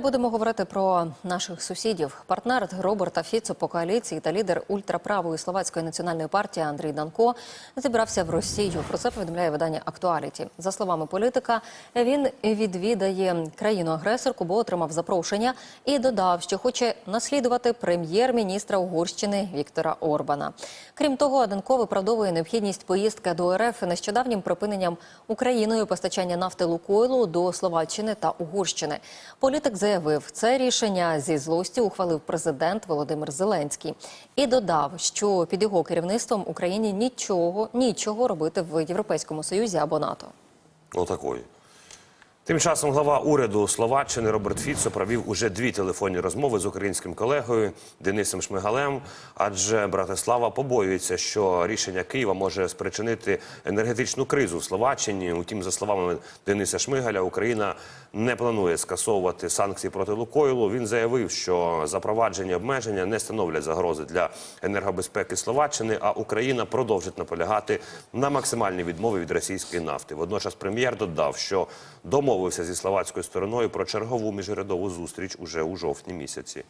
Будемо говорити про наших сусідів. Партнер Роберта Фіцо по коаліції та лідер ультраправої словацької національної партії Андрій Данко зібрався в Росію. Про це повідомляє видання Актуаліті. За словами політика, він відвідає країну-агресорку, бо отримав запрошення і додав, що хоче наслідувати прем'єр-міністра Угорщини Віктора Орбана. Крім того, Данко виправдовує необхідність поїздки до РФ нещодавнім припиненням Україною постачання нафти Лукойлу до Словаччини та Угорщини. Політик заявив, це рішення зі злості ухвалив президент Володимир Зеленський і додав, що під його керівництвом Україні нічого нічого робити в Європейському Союзі або НАТО. Отакої. Тим часом глава уряду Словаччини Роберт Фіцо провів уже дві телефонні розмови з українським колегою Денисом Шмигалем. Адже Братислава побоюється, що рішення Києва може спричинити енергетичну кризу в Словаччині. Утім, за словами Дениса Шмигаля, Україна не планує скасовувати санкції проти Лукойлу. Він заявив, що запровадження обмеження не становлять загрози для енергобезпеки Словаччини, а Україна продовжить наполягати на максимальній відмові від російської нафти. Водночас прем'єр додав, що домовився зі словацькою стороною про чергову міжрядову зустріч уже у жовтні місяці.